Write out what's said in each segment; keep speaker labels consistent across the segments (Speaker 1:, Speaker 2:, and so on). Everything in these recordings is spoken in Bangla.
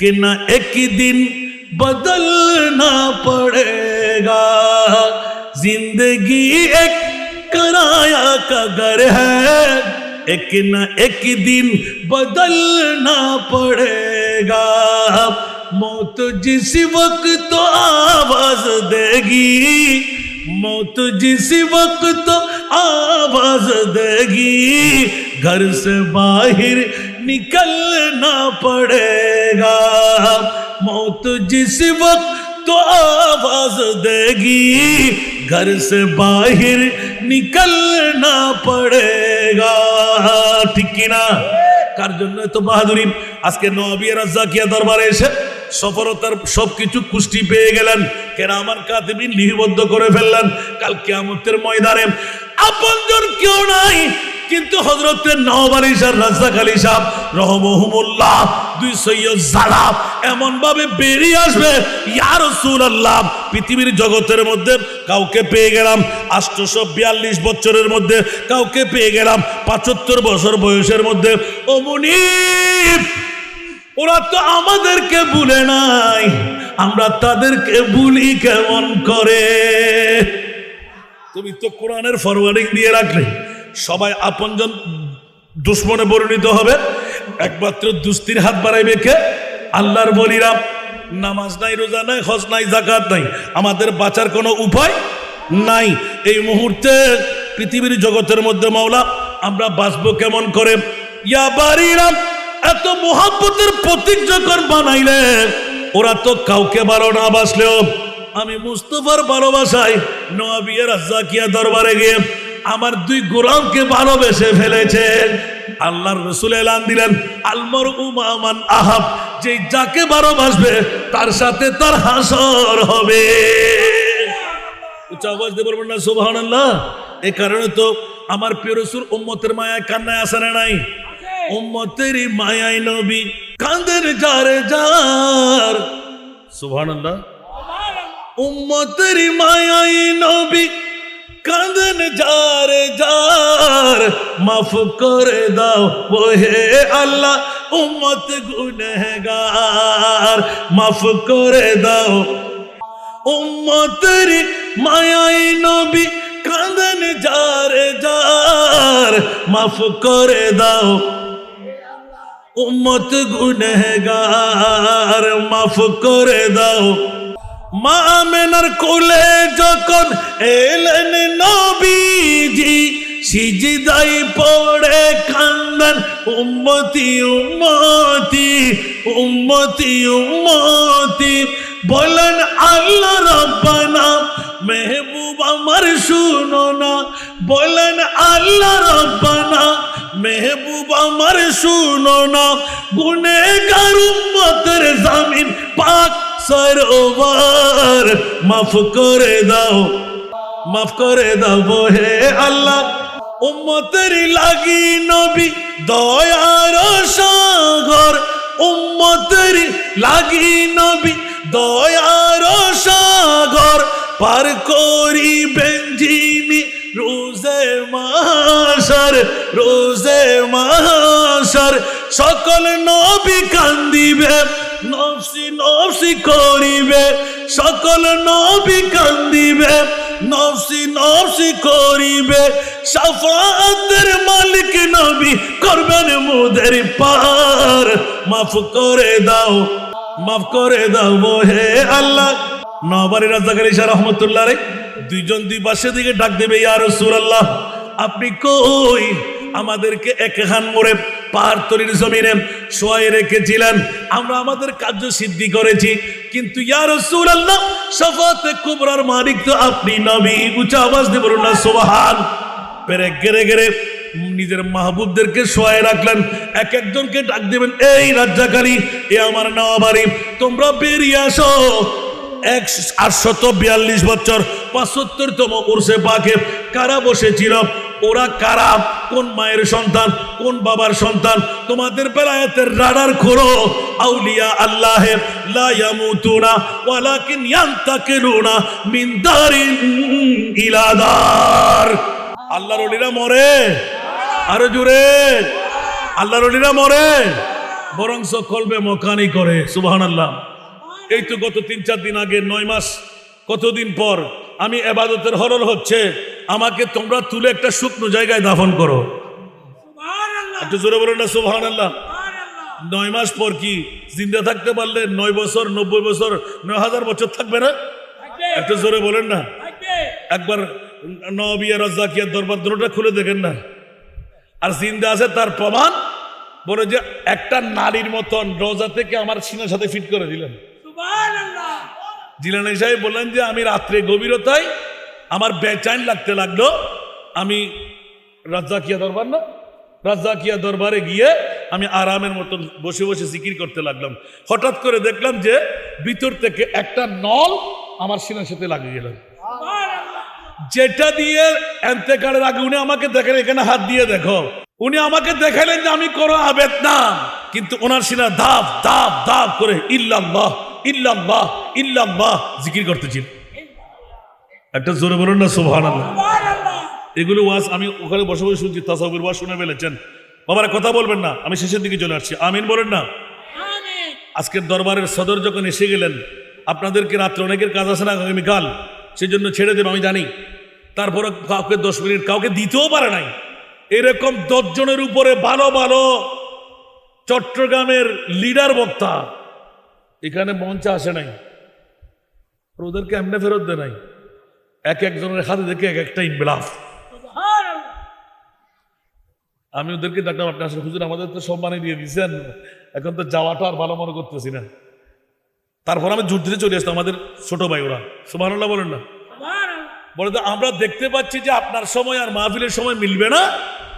Speaker 1: कि न एक दिन बदलना पड़ेगा। ज़िंदगी एक किराया का घर है एक न एक दिन बदलना पड़ेगा। मौत जिस वक्त तो आवाज़ देगी, मौत जिस वक्त तो आवाज़ देगी, घर से बाहर निकलना पड़ेगा मौत जिस वक्त तो आवाज देगी घर से बाहर निकलना पड़ेगा ঠিক কিনা কার জন্য তো বাহাদুরি আজকে নবিয়া রাজ্জাকিয়া দরবারে এসে সফলতার সবকিছু কুষ্টি পেয়ে গেলেন কেন আমার কাতিবিন লিপিবদ্ধ করে ফেললেন কাল কিয়ামতের ময়দানে আপনজন কেউ নাই কিন্তু হজরতের নওয়ার ইসার রাজ্জাক আলী সাহ রহমহুমুল্লাহ, দুই সৈয়দ জালাব এমন ভাবে বেরিয়ে আসবে ইয়ার আল্লাহ পৃথিবীর জগতের মধ্যে কাউকে পেয়ে গেলাম আটশোশো বিয়াল্লিশ বছরের মধ্যে কাউকে পেয়ে গেলাম, পঁচাত্তর বছর বয়সের মধ্যে। ও মুনিপ ওরা তো আমাদেরকে ভুলে নাই, আমরা তাদেরকে ভুলি কেমন করে? তুমি তো কোরআনের ফরওয়ার্ডিং দিয়ে রাখলে। সবাই আপনজন দুশ্মনে পরিণত হবে। একমাত্র দুস্তির হাত বাড়াইবে কে? আল্লাহর বলিরাম নামাজ নাই, রোজা নাই, হজ নাই জাকাত নাই। আমাদের বাঁচার কোনো উপায় নাই। এই মুহূর্তে পৃথিবীর জগতের মধ্যে মাওলা, আমরা বাঁচবো কেমন করে? ইয়া বাড়িরাম এত মোহাব্বতের প্রতীক যখন বানাইলে, ওরা তো কাউকে বারো না বাসলেও, আমি মুস্তফার ভালোবাসায় নোয়াবিয়া রাজ্জাকিয়া দরবারে গিয়ে আমার দুই গোলামকে ভালোবেসে ফেলেছেন আল্লাহর রসুল এলান দিলেন আলমর উমান আহাব যে যাকে ভালোবাসবে তার সাথে তার হাসর হবে। উচ্চ আওয়াজ দিয়ে বলবেন না সুবাহান আল্লাহ কারণে তো আমার প্রিয় রসুল উম্মতের মায়ায় কান্নায় আসে না নাই? মায়ায় নবী যারে যার। মায়াই কাঁদন যার যার মাফ করে দাও ও হে আল্লাহ, উম্মত গুনহগার, মাফ করে দাও। উম্মতেরই মায়াই নবী কাঁদন যার যার, মাফ করে দাও। উম্মত গুনহগার, মাফ করে দাও। মা আমেনার কোলে যখন এলেন নবীজি সিজদাই পড়ে কান্দান, উম্মতি উম্মতি উম্মতি উম্মতি। বলেন, আল্লাহ রব্বানা, মেহবুব আমার শুনো না। বলেন, আল্লাহ রব্বানা, মেহবুব আমার শুনো না। গুনেগার উম্মতের জামিন পাক সরোবর মাফ করে দাও, মাফ করে দাও হে আল্লাহ। উম্মতের লাগি নবী দয়ার সাগর, উম্মতের লাগি নবী দয়ার সাগর, পার করিবেন যিনি রোজে মাসার রোজে মাসার, সকল নবী কান্দিবে, নফসি নফসি করিবে, সকল নবী কান্দিবে, নফসি নফসি করিবে, সাফাতের মালিক নবী করবেন মুদের পার। মাফ করে দাও, মাফ করে দাও হে আল্লাহ। নবারি রাজাকারী শাহ রহমতুল্লাহ রে, দুইজন দুই পাশে দিকে ডাক দেবে ইয়ার আল্লাহ আপনি কই? আমাদেরকে একখান মোড়ে পাহাড় তরির জমিনে শোয়াই রেখেছিলেন। আমরা আমাদের কার্য সিদ্ধি করেছি, কিন্তু ইয়ার তো আপনি আওয়াজ না, সোবাহান। পেরে নিজের মাহবুবদেরকে শোয়ায় রাখলেন। এক একজনকে ডাক দেবেন, এই রাজ্জাকারী এ আমার নবাবাড়ি তোমরা বেরিয়ে আসো এক আটশত বিয়াল্লিশ বছর পঁচাত্তরতম উর্সে পাকে কারা বসেছিল? ওরা কারা? কোন মায়ের সন্তান? কোন বাবার সন্তান? তোমাদের খোরো আউলিয়া ইলাদার আল্লাহর মরে। আরও জোরে। আল্লাহর মরে। বরংস কলবে মকানি করে সুবাহান আল্লাহ এই তো গত তিন চার দিন আগে নয় মাস কতদিন পর আমি এবাদতের হরল হচ্ছে আমাকে তোমরা তুলে একটা শুকনো জায়গায় দাফন করো। একটু জোরে বলেন না সুবাহান আল্লাহ নয় মাস পর কি? জিন্দা থাকতে পারলে নয় বছর নব্বই বছর নয় হাজার বছর থাকবে না? একটু জোরে বলেন না। একবার নবিয়া রাজ্জাকিয়ার দরবার দুটোটা খুলে দেখেন না। আর জিন্দা আছে তার প্রমাণ বলে যে একটা নারীর মতন রোজা থেকে আমার সিনার সাথে ফিট করে দিলেন। জিলানি সাহেব বললেন যে, আমি রাত্রে গভীরতায় আমার বেচাইন লাগতে লাগল। আমি রাজ্জাকিয়া দরবার না, রাজ্জাকিয়া দরবারে গিয়ে আমি আরামের মতন বসে বসে জিকির করতে লাগলাম। হঠাৎ করে দেখলাম যে, ভিতর থেকে একটা নল আমার সিনার সাথে লাগিয়ে গেল। যেটা দিয়ে এন্তেকারের আগে উনি আমাকে দেখেন, এখানে হাত দিয়ে দেখো। উনি আমাকে দেখালেন যে, আমি করো আবেদ না, কিন্তু ওনার সিনা ধাপ ধাপ ধাপ করে, ইল্লাল্লাহ। ইল্লাল্লাহ ইল্লাল্লাহ জিকির করতেছিল একটা জোরে বলুন না সুবহানাল্লাহ। এগুলো ওয়াজ আমি ওখানে বসে বসে শুনছি তাসাউবের ওয়াজ শুনে ফেলেছেন। বাবারা কথা বলবেন না আমি শেষের দিকে চলে আসছি। আমিন বলেন না। আজকের দরবারের সদর যখন এসে গেলেন আপনাদেরকে রাত্রে অনেকের কাজ আছে না আগামীকাল সেই জন্য ছেড়ে দেবে আমি জানি। তারপরে কাউকে দশ মিনিট কাউকে দিতেও পারে নাই। এরকম দশজনের উপরে ভালো ভালো চট্টগ্রামের লিডার বক্তা এখানে মঞ্চে আসে নাই। আর ওদেরকে এমনি ফেরত দেয় নাই। এক একজনের হাতে দেখে এক একটা ইনবিলাফ আমি ওদেরকে ডাকলাম আপনি আসলে হুজুর আমাদের তো সম্মানে দিয়ে দিয়েছেন। এখন তো যাওয়াটা আর ভালো মনে করতেছি না। তারপর আমি জোর দিতে চলে আসতাম আমাদের ছোট ভাই ওরা। সুবহানাল্লাহ বলেন না। বলে তো আমরা দেখতে পাচ্ছি যে আপনার সময় আর মাহফিলের সময় মিলবে না।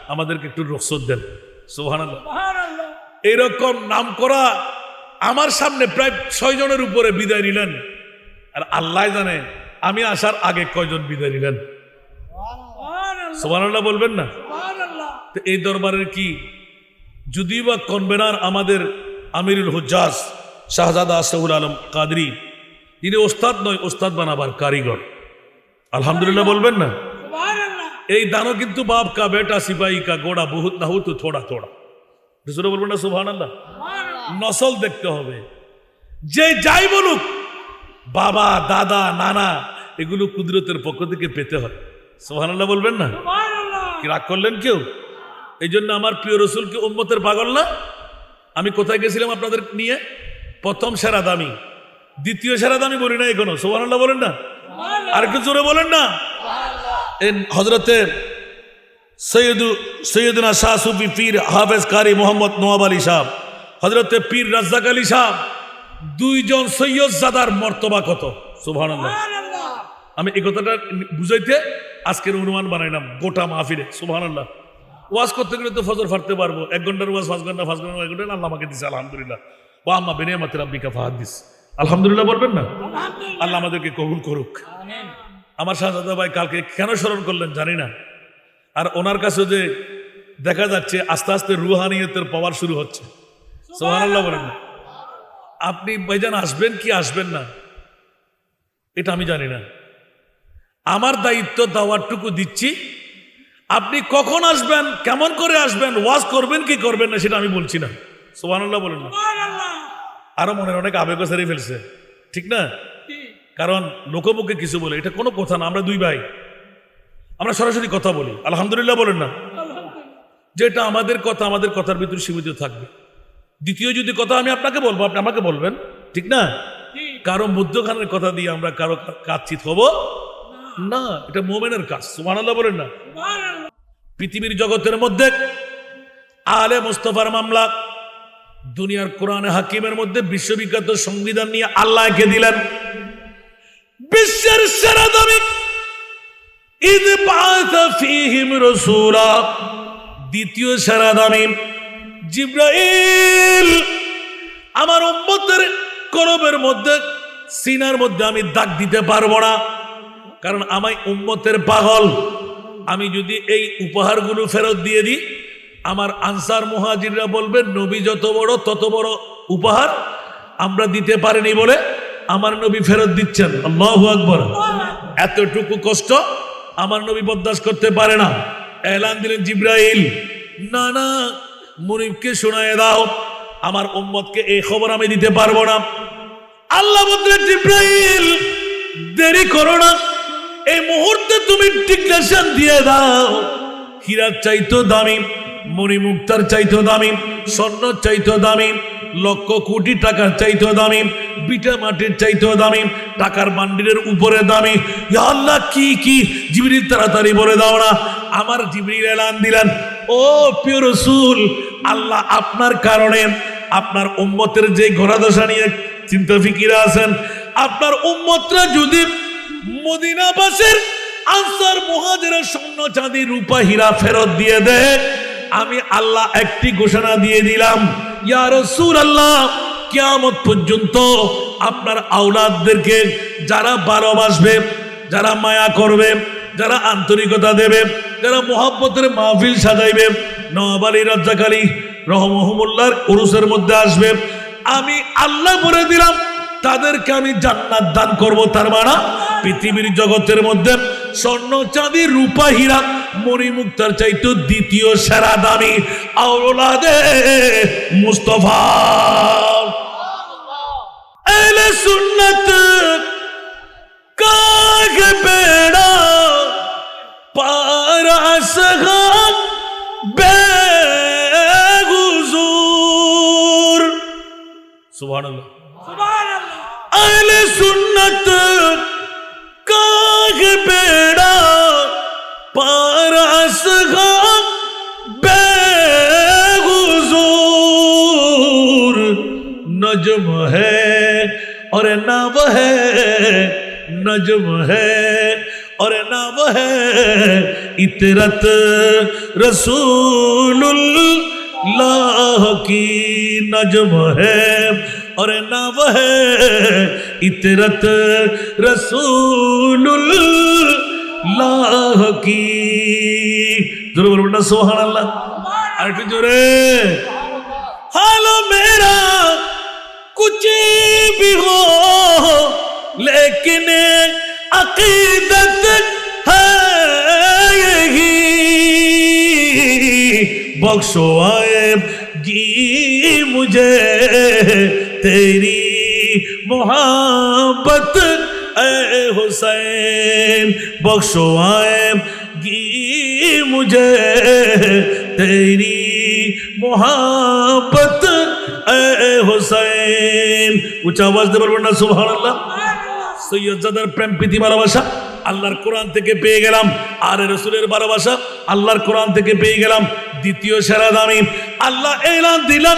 Speaker 1: আমাদেরকে একটু রসদ দেন। সুবহানাল্লাহ। এইরকম নাম করা আমার সামনে প্রায় ছয় জনের উপরে বিদায় নিলেন। আর আল্লাহ জানে আমি আসার আগে কয়জন বিদায় নিলেন। সুবহানাল্লাহ। বলবেন না? তো এই দরবারের কি? যদি বা কনভেনার আমাদের আমিরুল হুজ্জাজ শাহজাদা আসাউল আলম কাদরি তিনি ওস্তাদ নয় ওস্তাদ বানাবার কারিগর। আলহামদুলিল্লাহ বলবেন না? এই দানও কিন্তু বাপ কা বেটা সিপাহী কা গোড়া বহুত না তো থোড়া থোড়া। দুসরে বলবেন না সুবহান আল্লাহ নসল দেখতে হবে। যে যাই বলুক বাবা দাদা নানা এগুলো কুদরতের পক্ষ থেকে পেতে হয়। সুবহান আল্লাহ বলবেন না? কি রাগ করলেন কেউ? এই জন্য আমার প্রিয় রসুলকে উম্মতের পাগল না? আমি কোথায় গেছিলাম আপনাদের নিয়ে? প্রথম সেরা দামি দ্বিতীয় সেরা দামি বলি না এখনও। সোহান বলেন না? আর একটু জোরে বলেন না? হজরতে সৈয়দু সৈয়দনা শাহ সুফি পীর হাফেজ কারি মোহাম্মদ নোয়াব আলী সাহ হজরতে পীর রাজ্জাক আলী সাহ দুইজন সৈয়দ জাদার মর্তবা কত? সুবহান আমি এই কথাটা বুঝাইতে আজকের অনুমান বানাইলাম গোটা মাহফিলে আল্লাহ ওয়াজ করতে গেলে তো ফজর ফাটতে পারব। এক ঘণ্টার ওয়াজ পাঁচ ঘণ্টা পাঁচ ঘণ্টা এক ঘণ্টা আল্লাহ আমাকে দিছে আলহামদুলিল্লাহ। ও আম্মা বেনে মাতের আব্বিকা ফাহাদিস আলহামদুলিল্লাহ বলবেন না? আল্লাহ আমাদেরকে কবুল করুক। আমার শাহজাদা ভাই কালকে কেন স্মরণ করলেন জানি না। আর ওনার কাছে যে দেখা যাচ্ছে আস্তে আস্তে রুহানিয়তের পাওয়ার শুরু হচ্ছে। বলেন না। আপনি ভাইজান আসবেন কি আসবেন না? এটা আমি জানি না। আমার দায়িত্ব দাওয়ারটুকু দিচ্ছি। আপনি কখন আসবেন কেমন করে আসবেন ওয়াজ করবেন কি করবেন না সেটা আমি বলছি না। সোহানুল্লাহ বলেন না। আরও মনের অনেক আবেগ সেরে ফেলছে। ঠিক না? কারণ লোকমুখে কিছু বলে এটা কোনো কথা না আমরা দুই ভাই। আমরা সরাসরি কথা বলি। আলহামদুলিল্লাহ বলেন না। যেটা আমাদের কথা আমাদের কথার ভিতরে সীমিত থাকবে। দ্বিতীয় যদি কথা আমি আপনাকে বলব আপনি আমাকে বলবেন? ঠিক না? কারও মধ্যখানের কথা দিয়ে আমরা কারও কাচ্ছিত হব? না। এটা মোমেনের কাজ সুমান আল্লাহ বলেন না। পৃথিবীর জগতের মধ্যে আলে মুস্তফার মামলা দুনিয়ার কোরআনে হাকিমের মধ্যে বিশ্ববিখ্যাত সংবিধান নিয়ে আল্লাহকে দিলেন? বিশ্বের সেরা দামি ঈদ বাআসা ফীহিম রাসূলা। দ্বিতীয় সেরা দামি জিব্রাইল, আমার উম্মতের কলবের মধ্যে, সিনার মধ্যে আমি দাগ দিতে পারব না। কারণ আমায় উম্মতের পাগল। আমি যদি এই উপহারগুলো ফেরত দিয়ে দিই, আমার আনসার মুহাজিররা বলবেন নবী যত বড়, তত বড় উপহার আমরা দিতে পারিনি বলে আমার নবী ফেরত দিচ্ছেন। আল্লাহু আকবর। এতটুকু কষ্ট আমার নবী বরদাস্ত করতে পারে না। এলান দিলেন জিব্রাইল, না না মুনিবকে শোনায় দাও। আমার উম্মতকে এই খবর আমি দিতে পারব না। আল্লাহ জিব্রাইল, দেরি করো না। এই মুহূর্তে তুমি ডিক্লেশন দিয়ে দাও। হীরার চাইতো দামি মণিমুক্তার চাইতো দামি স্বর্ণ চাইতো দামি লক্ষ কোটি টাকার চাইতো দামি, বিটা মাটির চাইতো দামি, টাকার বান্ডিলের উপরে দামি। আল্লাহ, কি কি? জিবরিল, তাড়াতাড়ি বলে দাও না। আমার জিবরিল এলান দিলেন, ও প্রিয় আল্লাহ আপনার কারণে আপনার উম্মতের যে ঘোরাদশা নিয়ে চিন্তা ফিকিরা আছেন, আপনার উম্মতরা যদি মদিনাবাসের আনসার মহাজের স্বর্ণ চাঁদি রূপা হীরা ফেরত দিয়ে দেয় আমি আল্লাহ একটি ঘোষণা দিয়ে দিলাম। ইয়া আল্লাহ কিয়ামত পর্যন্ত আপনার আওলাদদেরকে যারা ভালোবাসবে যারা মায়া করবে, যারা আন্তরিকতা দেবে, যারা মোহাব্বতের মাহফিল সাজাইবে নওয়াব আলী রাজ্জাকালী রহমহমুল্লার উরুসের মধ্যে আসবে। আমি আল্লাহ বলে দিলাম, তাদেরকে আমি জান্নাত দান করব তার মানা পৃথিবীর জগতের মধ্যে। স্বর্ণ চাঁদি রূপা হীরা মণিমুক্তার চাইতো দ্বিতীয় সেরা দামি আওলাদে মুস্তফা। এলে সুন্নত কাগ বেড়া পারাস গান বেগুজুর সুবহানাল্লাহ। আহলে সুন্নত काग बेड़ा पार असगा बेगुजूर नजम है और नव है नजम है और नव है इतरत रसूल लाह की नजम है اور نہ وہ اطرت رسول اللہ کی۔ ضرور بڑا سبحان اللہ اٹ جرے حال میرا کچھ بھی ہو، لیکن عقیدت ہے یہی۔ بخشو آئے جی مجھے۔ तेरी मोहब्बत ए हुसैन बख्शो आए गी मुझे तेरी मोहब्बत ए হুসাইন উচ্চ আওয়াজ দিয়ে বলবেন না সুবহানাল্লাহ সৈয়দজাদার প্রেম প্রীতি ভালোবাসা আল্লাহর কোরআন থেকে পেয়ে গেলাম আর রসুলের ভালোবাসা আল্লাহর কোরআন থেকে পেয়ে গেলাম দ্বিতীয় সেরা দামি আল্লাহ এলান দিলাম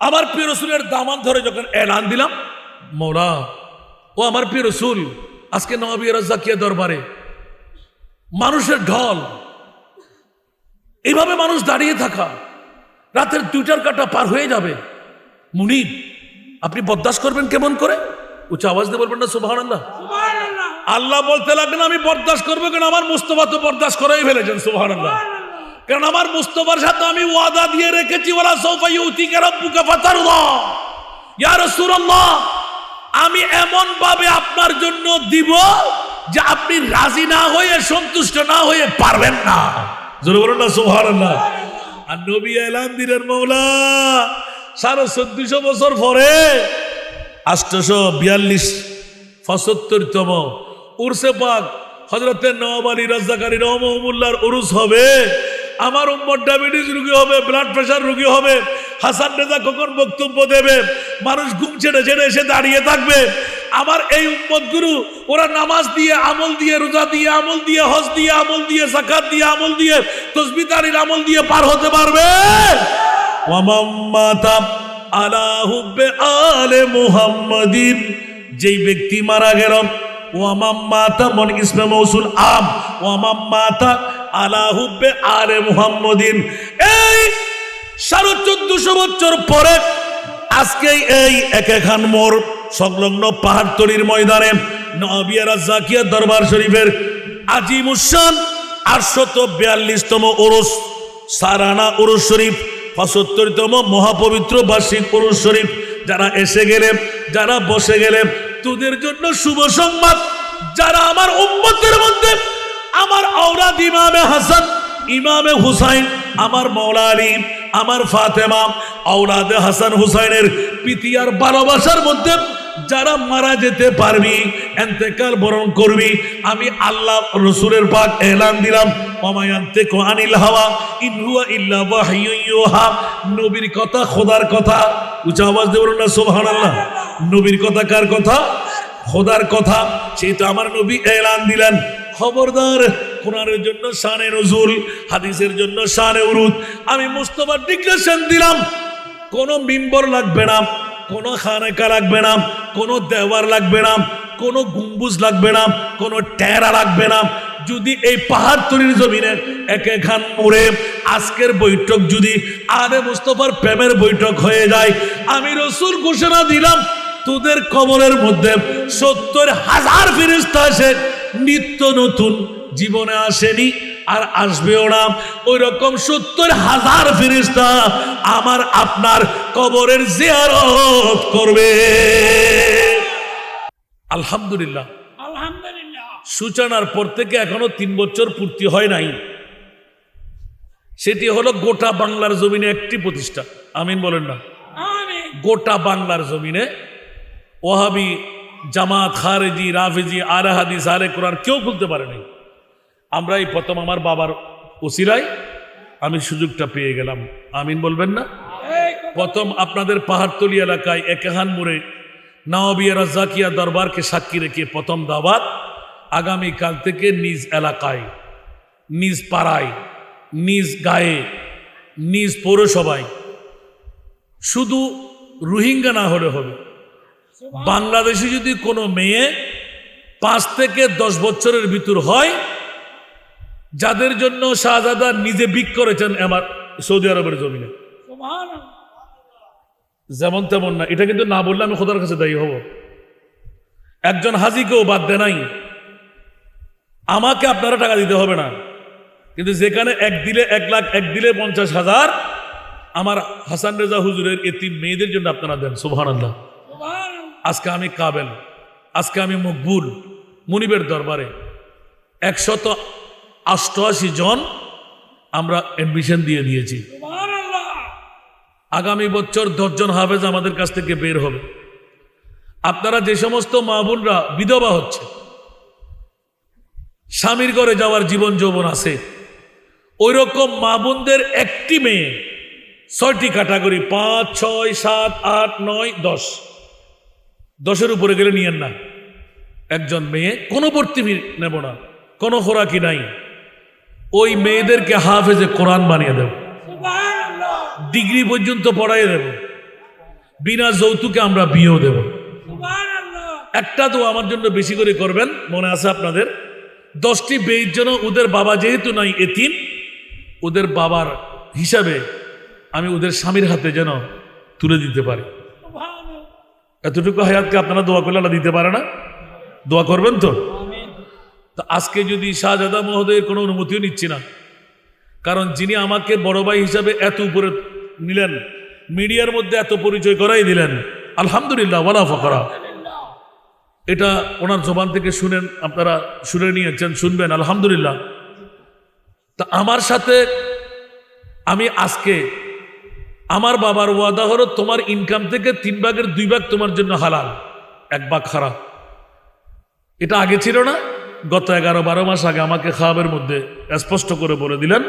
Speaker 1: আমার প্রিয় রসুলের দামান ধরে যখন এলান দিলাম মৌলা ও আমার প্রিয় রসুল আজকে নবাবিয়া রাজ্জাকিয়া দরবারে মানুষের ঢল এইভাবে মানুষ দাঁড়িয়ে থাকা রাতের দুইটার কাটা পার হয়ে যাবে। মুনিব আপনি বরদাস্ত করবেন কেমন করে? উচ্চ আওয়াজ দিয়ে বলবেন না সুবাহ আল্লাহ আল্লাহ বলতে লাগলেন আমি বরদাস্ত করব কেন? আমার মুস্তফা তো বরদাস্ত করেই ফেলেছেন সুবাহ আল্লাহ কারণ আমার মুস্তফার সাথে আমি ওয়াদা দিয়ে রেখেছি? ওরা সৌফা ইউতিকে রব্বুকা ফাতারুল্লাহ আমি এমন ভাবে আপনার জন্য দিব যে আপনি রাজি না হয়ে, সন্তুষ্ট না হয়ে পারবেন না। আর নবী বছর পরে আষ্টশো বিয়াল্লিশ হজরতের নওয়াব আলী রাজ্জাকারী রহমুল্লার উরুস হবে। আমার উম্মর ডায়াবেটিস রুগী হবে ব্লাড প্রেশার রুগী হবে, হাসান রেজা কখন বক্তব্য দেবে? মানুষ ঘুম ছেড়ে ছেড়ে এসে দাঁড়িয়ে থাকবে। আমার এই উম্মত গুরু, ওরা নামাজ দিয়ে, আমল দিয়ে, রোজা দিয়ে, আমল দিয়ে, হজ দিয়ে, আমল দিয়ে সাকাত দিয়ে, আমল দিয়ে তসবিদারির আমল দিয়ে পার হতে পারবে? আলা আলে যেই ব্যক্তি মারা গেল ওয়ামাম্মাতা মন ইসমে মৌসুল আম? ওয়ামাম্মাতা আলা হুব্বে মুহাম্মাদিন। এই সাড়ে চোদ্দশো বছর পরে আজকে এই এক এখান মোর সংলগ্ন পাহাড়তলির ময়দানে নবিয়ারা জাকিয়া দরবার শরীফের আজিম উসান আটশত বিয়াল্লিশতম ওরস, সারানা ওরস শরীফ, পঁচাত্তরতম মহাপবিত্র বার্ষিক ওরস শরীফ। যারা এসে গেলে, যারা বসে গেলে, তোদের জন্য শুভ সংবাদ। যারা আমার উম্মতের মধ্যে আমার আওরাদ ইমামে হাসান, ইমামে হুসাইন, আমার মৌলা আলী আমার ফাতেমা, আওলাদে হাসান হুসাইনের পিতিয়ার ভালোবাসার মধ্যে যারা মারা যেতে পারবি এন্তেকাল বরণ করবি, আমি আল্লাহ রসুলের পাক এলান দিলাম হাওয়া নবীর কথা খোদার কথা না নবীর কথা কথা? তো আমার নবী এলান দিলেন। খবরদার, কোরআনের জন্য সানে নজুল, হাদিসের জন্য শানে উরুদ আমি মুস্তফা ডিক্লেশন দিলাম, কোনো মিম্বর লাগবে না, কোনো খানেকা লাগবে না, কোনো দেওয়ার লাগবে না, কোনো গুম্বুজ লাগবে না, কোনো টেরা লাগবে না। যদি এই পাহাড় তরির জমিনে এক এখান মোড়ে আজকের বৈঠক যদি আরে মুস্তফার প্রেমের বৈঠক হয়ে যায়, আমি রসুল ঘোষণা দিলাম, তোদের কবরের মধ্যে সত্তর হাজার ফিরিস্তা আসে নিত্য নতুন জীবনে আসেনি আর আসবেও না। ওই রকম সত্তর হাজার ফিরিস্তা আমার আপনার কবরের জিয়ারত করবে। আলহামদুলিল্লাহ।
Speaker 2: আলহামদুলিল্লাহ।
Speaker 1: সূচনার পর থেকে এখনও তিন বছর পূর্তি হয় নাই। সেটি হলো গোটা বাংলার জমিনে একটি প্রতিষ্ঠা। আমিন বলেন না। গোটা বাংলার জমিনে ওহাবি জামাত, খারেজি, রাফেজি আরে হাদিস আরে কোরআন কেউ খুলতে পারেনি আমরা এই প্রথম আমার বাবার ওসিলায় আমি সুযোগটা পেয়ে গেলাম। আমিন বলবেন না? প্রথম আপনাদের পাহাড়তলি এলাকায় একেহান মোড়ে নওয়াবিয়া রাজাকিয়া দরবারকে সাক্ষী রেখে প্রথম দাওয়াত আগামীকাল থেকে নিজ এলাকায়, নিজ পাড়ায়, নিজ গায়ে, নিজ পৌরসভায়। শুধু রোহিঙ্গা না হলে হবে। বাংলাদেশে যদি কোনো মেয়ে পাঁচ থেকে দশ বছরের ভিতর হয়, যাদের জন্য শাহজাদা নিজে বিক করেছেন আমার সৌদি আরবের জমিনে। যেমন তেমন না, এটা কিন্তু না বললে আমি খোদার কাছে দায়ী হব। একজন হাজিকেও বাদ দে নাই। আমাকে আপনারা টাকা দিতে হবে না। কিন্তু যেখানে এক দিলে এক লাখ, এক দিলে পঞ্চাশ হাজার, আমার হাসান রেজা হুজুরের এ তিন মেয়েদের জন্য আপনারা দেন সুবহান আল্লাহ আজকে আমি কাবেল আজকে আমি মকবুল মুনিবের দরবারে। একশত অষ্টআশি জন আমরা অ্যাডমিশন দিয়ে দিয়েছি। আগামী বছর দশজন হাফেজ আমাদের কাছ থেকে বের হবে। আপনারা যে সমস্ত মা বোনরা বিধবা হচ্ছে স্বামীর ঘরে যাওয়ার জীবন যৌবন আছে ওই রকম মা বোনদের একটি মেয়ে ছয়টি ক্যাটাগরি পাঁচ ছয় সাত আট নয় দশ। দশের উপরে গেলে নিয়েন না। একজন মেয়ে কোনো ভর্তি নেব না। কোনো খোরাকি নাই। ওই মেয়েদেরকে হাফেজে কোরআন বানিয়ে দেব। ডিগ্রি পর্যন্ত পড়াই দেব। বিনা যৌতুকে আমরা বিয়েও দেব। একটা তো আমার জন্য বেশি করে করবেন মনে আছে আপনাদের? দশটি বেয়ের জন্য ওদের বাবা যেহেতু নাই এতিম ওদের বাবার হিসাবে আমি ওদের স্বামীর হাতে যেন তুলে দিতে পারি। এতটুকু হায়াতকে আপনারা দোয়া করলে আল্লাহ দিতে পারে না? দোয়া করবেন তো? তো আজকে যদি শাহজাদা মহোদয়ের কোনো অনুমতিও নিচ্ছি না, কারণ যিনি আমাকে বড় ভাই হিসাবে এত উপরে নিলেন, মিডিয়ার মধ্যে এত পরিচয় করাই দিলেন, আলহামদুলিল্লাহ, ওয়ালা ফকরা এটা ওনার জবান থেকে শুনেন, আপনারা শুনে নিয়েছেন, শুনবেন, আলহামদুলিল্লাহ। তা আমার সাথে আমি আজকে আমার বাবার ওয়াদা হলো তোমার ইনকাম থেকে তিন ভাগের দুই ভাগ তোমার জন্য হালাল, এক ভাগ খারাপ এটা আগে ছিল না। গত এগারো বারো মাস আগে আমাকে খাওয়াবের মধ্যে স্পষ্ট করে বলে দিলেন,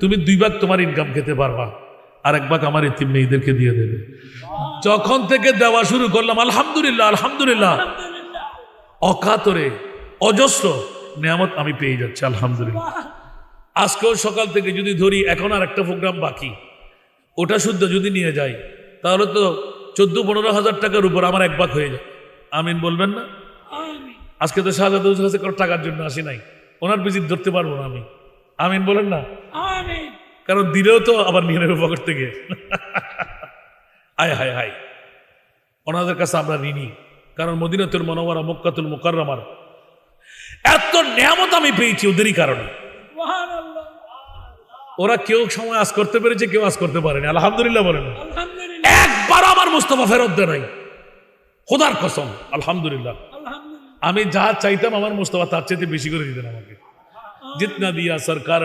Speaker 1: তুমি দুই ভাগ তোমার ইনকাম খেতে পারবা, আর এক ভাগ আমার ইতিম মেয়েদেরকে দিয়ে দেবে। যখন থেকে দেওয়া শুরু করলাম, আলহামদুলিল্লাহ আলহামদুলিল্লাহ। অকাতরে, অজস্র নিয়ামত আমি পেয়ে যাচ্ছি, আলহামদুলিল্লাহ। আজকেও সকাল থেকে যদি ধরি, এখন আর একটা প্রোগ্রাম বাকি। ওটা শুদ্ধ যদি নিয়ে যাই তাহলে তো চোদ্দ পনেরো হাজার টাকার উপর আমার এক ভাগ হয়ে যায়। আমিন বলবেন না? আজকে তো শাহজাদ কাছে কোনো টাকার জন্য আসি নাই। ওনার ভিজিট ধরতে পারব না আমি। আমিন বলেন না? কারণ দিলেও তো আবার নিয়ে নেবে পকেট থেকে। আয় হায় হায়। ওনাদের কাছে আমরা ঋণী। কারণ মদিনাতুল মনোয়ারা মক্কাতুল মোকাররমার। এত নিয়ামত আমি পেয়েছি ওদেরই কারণে। ওরা কেউ সময় আজ করতে পেরেছে কেউ আজ করতে পারেনি। আলহামদুলিল্লাহ বলেন। একবার আমার মুস্তফা ফেরত দেয় নাই। খোদার কসম আলহামদুলিল্লাহ। আমি যা চাইতাম আমার মুস্তফা তার চাইতে বেশি করে দিতেন আমাকে। জিতনা দিয়া সরকার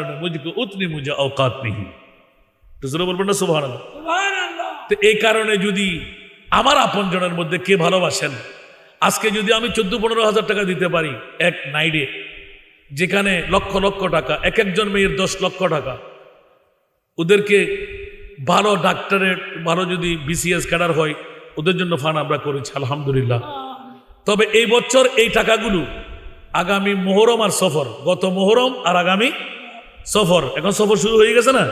Speaker 1: উতনি মুজে অকাত নেই বলবেন না
Speaker 2: সুভান
Speaker 1: তো এই কারণে যদি আমার আপনজনের মধ্যে কে ভালোবাসেন আজকে যদি আমি চোদ্দ পনেরো হাজার টাকা দিতে পারি এক নাইডে যেখানে লক্ষ লক্ষ টাকা এক একজন মেয়ের দশ লক্ষ টাকা ওদেরকে ভালো ডাক্তারের, ভালো যদি বিসিএস ক্যাডার হয়, ওদের জন্য ফান আমরা করেছি, আলহামদুলিল্লাহ। তবে এই বছর এই টাকাগুলো আগামী মোহরম আর সফর, গত মোহরম আর আগামী সফর। এখন সফর শুরু হয়ে গেছে না?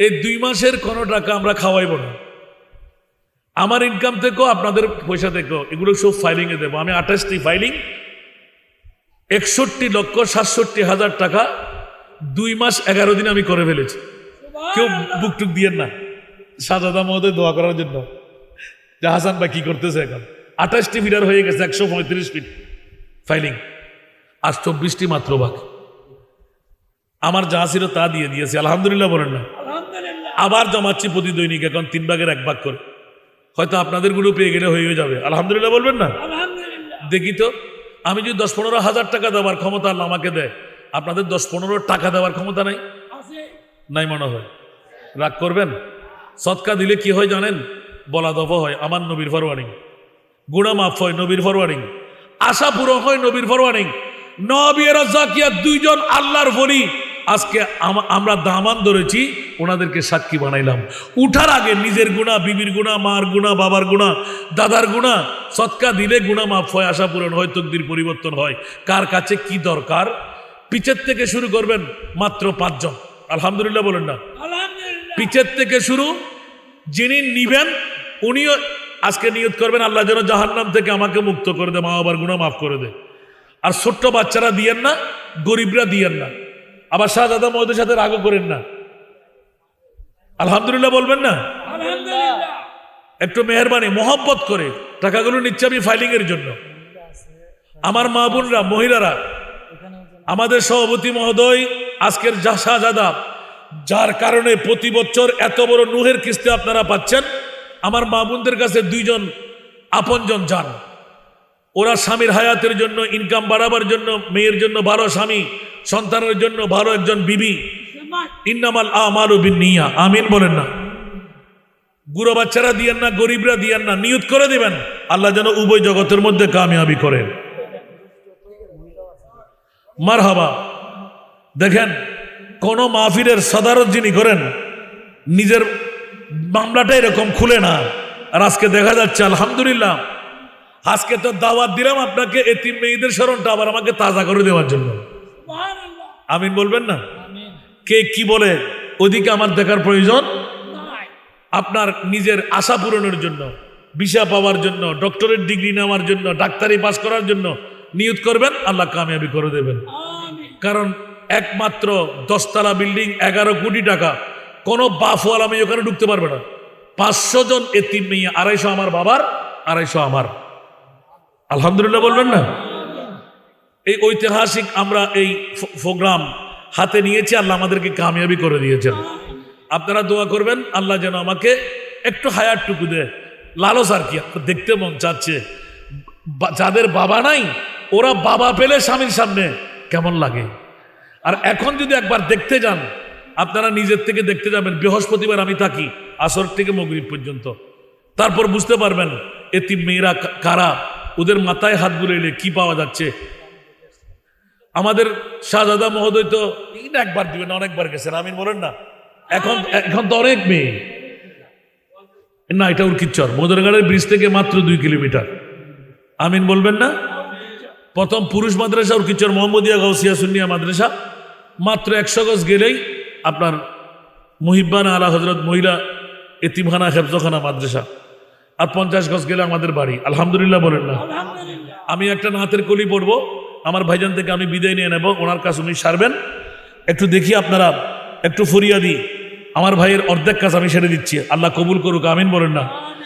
Speaker 1: এই দুই মাসের কোনো টাকা আমরা খাওয়াইব না। আমার ইনকাম থেকেও আপনাদের পয়সা থেকেও, এগুলো সব ফাইলিংয়ে দেবো। আমি আঠাশটি ফাইলিং একষট্টি লক্ষ সাতষট্টি হাজার টাকা দুই মাস এগারো দিন আমি করে ফেলেছি। কেউ বুক টুক দিয়েন না। সাজাদা মহোদয় দোয়া করার জন্য। যে হাসান ভাই কি করতেছে এখন? আঠাশটি মিটার হয়ে গেছে একশো পঁয়ত্রিশ ফিট ফাইলিং আর চব্বিশটি মাত্র বাকি। আমার যা ছিল তা দিয়ে দিয়েছি। আলহামদুলিল্লাহ বলেন না। আবার জমাচ্ছি প্রতি দৈনিক এখন তিন ভাগের এক ভাগ করে। হয়তো আপনাদেরগুলো পেয়ে গেলে হয়ে যাবে। আলহামদুলিল্লাহ বলবেন না? দেখি তো। আমি যদি দশ পনেরো হাজার টাকা দেওয়ার ক্ষমতা আল্লাহ আমাকে দেয় আপনাদের দশ পনেরো টাকা দেওয়ার ক্ষমতা নাই? নাই মনে হয়। রাগ করবেন? সৎকা দিলে কি হয় জানেন? বলা দফা হয়, আমার নবীর ফরওয়ার্ডিং গুণা মাফ হয়, নবীর ফরওয়ার্ডিং আশা পূরণ হয়, নবীর ফরওয়ার্ডিং নবীর জাকিয়া দুইজন আল্লাহর বলি। আজকে আমরা দামান ধরেছি, ওনাদেরকে সাক্ষী বানাইলাম। উঠার আগে নিজের গুণা, বিবির গুণা, মার গুণা, বাবার গুণা, দাদার গুণা, সৎকা দিলে গুণা মাফ হয়, আশা পূরণ হয়, তকদির পরিবর্তন হয়। কার কাছে কি দরকার? পিছের থেকে শুরু করবেন মাত্র পাঁচজন। আলহামদুলিল্লাহ বলেন না। পিছের থেকে শুরু যিনি নিবেন উনিও আজকে নিয়ত করবেন আল্লাহ যেন জাহান্নাম থেকে আমাকে মুক্ত করে দে মা বাবার গুণা মাফ করে দে আর ছোট্ট বাচ্চারা দিয়েন না গরিবরা দিয়েন না। আবার শাহজাদা মহদের সাথে রাগও করেন না। আলহামদুলিল্লাহ বলবেন না? একটু মেহরবানি মোহব্বত করে। টাকাগুলো নিচ্ছে আমি ফাইলিং এর জন্য। আমার মা বোনরা মহিলারা আমাদের সভাপতি মহোদয় আজকের শাহজাদা যার কারণে প্রতি বছর এত বড় নুহের কিস্তি আপনারা পাচ্ছেন। আমার মা বোনদের কাছে দুইজন আপনজন যান। ওরা স্বামীর হায়াতের জন্য ইনকাম বাড়াবার জন্য, মেয়ের জন্য ভালো স্বামী, সন্তানের জন্য ভালো একজন বিবি। ইন্নামাল আমালু বিন্নিয়া। আমিন বলেন না। গুরু বাচ্চারা দিয়েন না, গরিবরা দিয়েন না, নিয়ত করে দিবেন। আল্লাহ যেন উভয় জগতের মধ্যে কামিয়াবি করেন। মার হাবা দেখেন কোন মাহফিলের সদারত যিনি করেন নিজের মামলাটা এরকম খুলে না। আর আজকে দেখা যাচ্ছে আলহামদুলিল্লাহ আজকে তো দাওয়াত দিলাম আপনাকে এতিম মেয়েদের স্মরণটা আবার আমাকে তাজা করে দেওয়ার জন্য। আমিন বলবেন না? কে কি বলে ওদিকে আমার দেখার প্রয়োজন? আপনার নিজের আশা পূরণের জন্য ভিসা পাওয়ার জন্য ডক্টরেট ডিগ্রি নেওয়ার জন্য ডাক্তারি পাস করার জন্য নিয়ত করবেন আল্লাহ কামিয়াবি করে দেবেন। কারণ একমাত্র দশতলা বিল্ডিং, এগারো কোটি টাকা। কোনো বাফওয়াল আমি ওখানে ঢুকতে পারবে না। পাঁচশো জন এতিম মেয়ে, আড়াইশো আমার বাবার, আড়াইশো আমার। আলহামদুলিল্লাহ বলবেন না? এই ঐতিহাসিক আমরা এই প্রোগ্রাম হাতে নিয়েছি, আল্লাহ আমাদেরকে কামিয়াবি করে দিয়েছেন। আপনারা দোয়া করবেন, আল্লাহ যেন আমাকে একটু হায়ারটুকু দেয়। লালস আর কি দেখতে মন চাচ্ছে। যাদের বাবা নাই, ওরা বাবা পেলে স্বামীর সামনে কেমন লাগে? আর এখন যদি একবার দেখতে যান, আপনারা নিজের থেকে দেখতে যাবেন, বৃহস্পতিবার আমি থাকি, আসর থেকে মগরিব পর্যন্ত। তারপর বুঝতে পারবেন এতি মেয়েরা কারা? ওদের মাথায় হাত বুলাইলে কি পাওয়া যাচ্ছে? আমাদের শাহজাদা মহোদয় তো একবার দিবেন, অনেকবার গেছেন, আমিন বলেন না। এখন এখন তো অনেক মেয়ে। না, এটা উর্কিচ্চর মোদরগাড়ের ব্রিজ থেকে মাত্র দুই কিলোমিটার। আমিন বলবেন না? প্রথম পুরুষ মাদ্রাসা উর্কিচ্চর মোহাম্মদিয়া গৌসিয়া সুন্নিয়া মাদ্রাসা। মাত্র একশো গজ গেলেই আপনার মুহিব্বান আলা হজরত মহিলা এতিমখানা হেফজখানা মাদ্রাসা। আর পঞ্চাশ গজ গেলে আমাদের বাড়ি। আলহামদুলিল্লাহ বলেন না। আমি একটা নাতের কলি পড়ব আমার ভাইজান থেকে আমি বিদায় নিয়ে নেব ওনার কাছে উনি সারবেন। একটু দেখি আপনারা একটু ফরিয়াদি আমার ভাইয়ের অর্ধেক কাজ আমি সেরে দিচ্ছি। আল্লাহ কবুল করুক আমিন বলেন না।